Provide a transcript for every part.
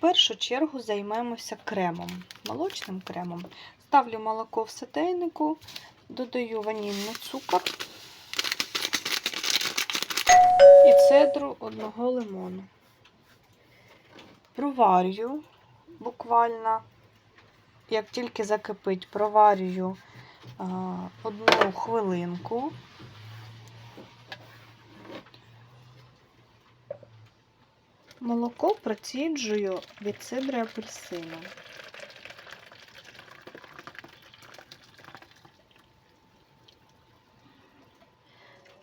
першу чергу займемося кремом, молочним кремом. Ставлю молоко в сотейнику, додаю ванільний цукор і цедру одного лимону. Проварюю буквально, як тільки закипить, проварюю одну хвилинку. Молоко проціджую від цедри апельсину.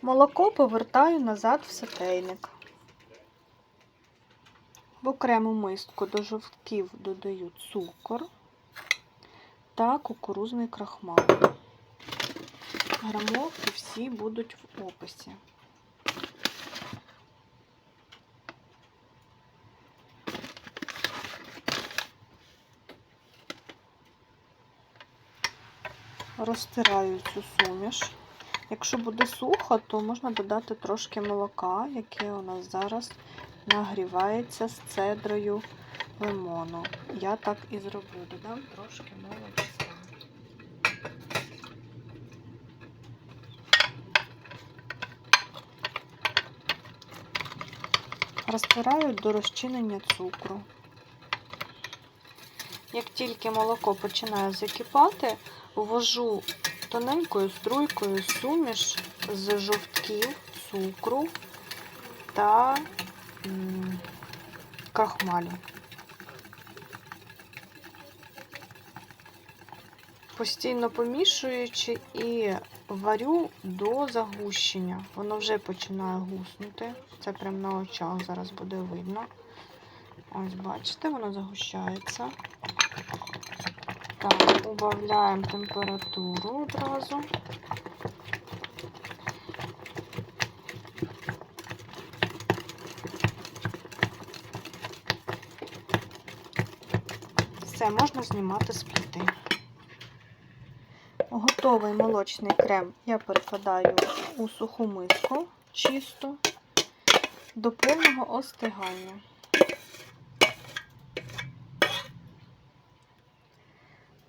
Молоко повертаю назад в сотейник. В окрему миску до жовтків додаю цукор та кукурузний крахмал. Грамовки всі будуть в описі. Розтираю цю суміш. Якщо буде сухо, то можна додати трошки молока, яке у нас зараз нагрівається з цедрою лимону. Я так і зроблю. Додам трошки молочка. Розтираю до розчинення цукру. Як тільки молоко починає закипати, ввожу тоненькою струйкою суміш з жовтків, цукру та крахмалю. Постійно помішуючи і варю до загущення. Воно вже починає гуснути. Це прямо на очах зараз буде видно. Ось, бачите, воно загущається. Так, убавляємо температуру одразу. Все, можна знімати з плити. Готовий молочний крем я перекладаю у суху миску чисту до повного остигання.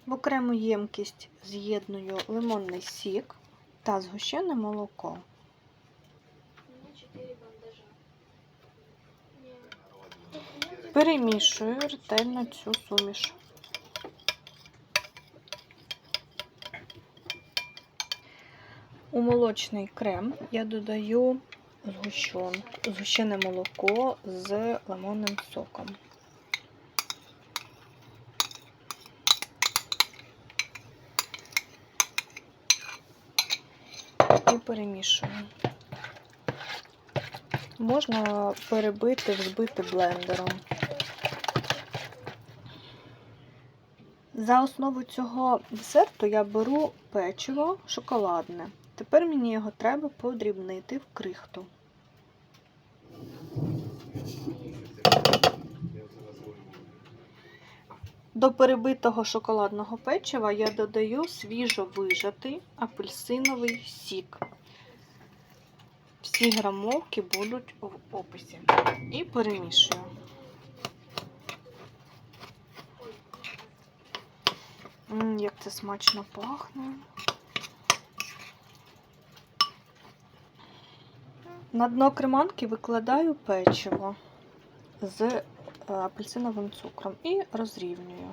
В окрему ємкість з'єдную лимонний сік та згущене молоко. Перемішую ретельно цю суміш. У молочний крем я додаю згущен, згущене молоко з лимонним соком. І перемішую. Можна перебити, взбити блендером. За основу цього десерту я беру печиво шоколадне. Тепер мені його треба подрібнити в крихту. До перебитого шоколадного печива я додаю свіжо вижатий апельсиновий сік. Всі грамовки будуть в описі. І перемішую. М, як це смачно пахне. На дно креманки викладаю печиво з апельсиновим цукром і розрівнюю.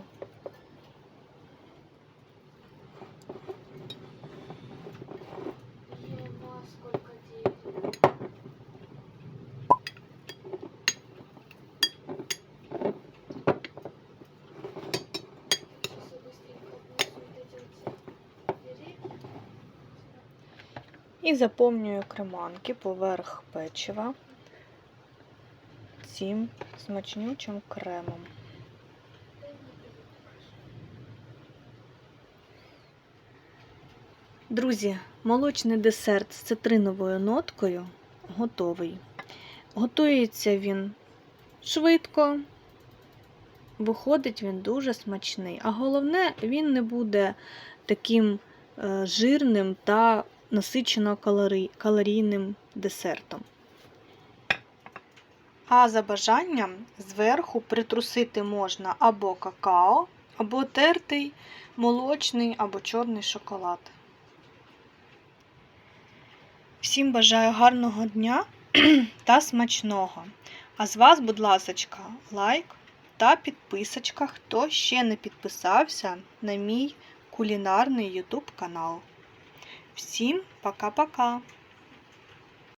І заповнюю креманки поверх печива цим смачнючим кремом. Друзі, молочний десерт з цитриновою ноткою готовий. Готується він швидко, виходить він дуже смачний. А головне, він не буде таким е, жирним та насичено калорійним десертом. А за бажанням зверху притрусити можна або какао, або тертий молочний або чорний шоколад. Всім бажаю гарного дня та смачного. А з вас, будь ласочка, лайк та підписочка, хто ще не підписався на мій кулінарний YouTube канал. Всім пока-пока!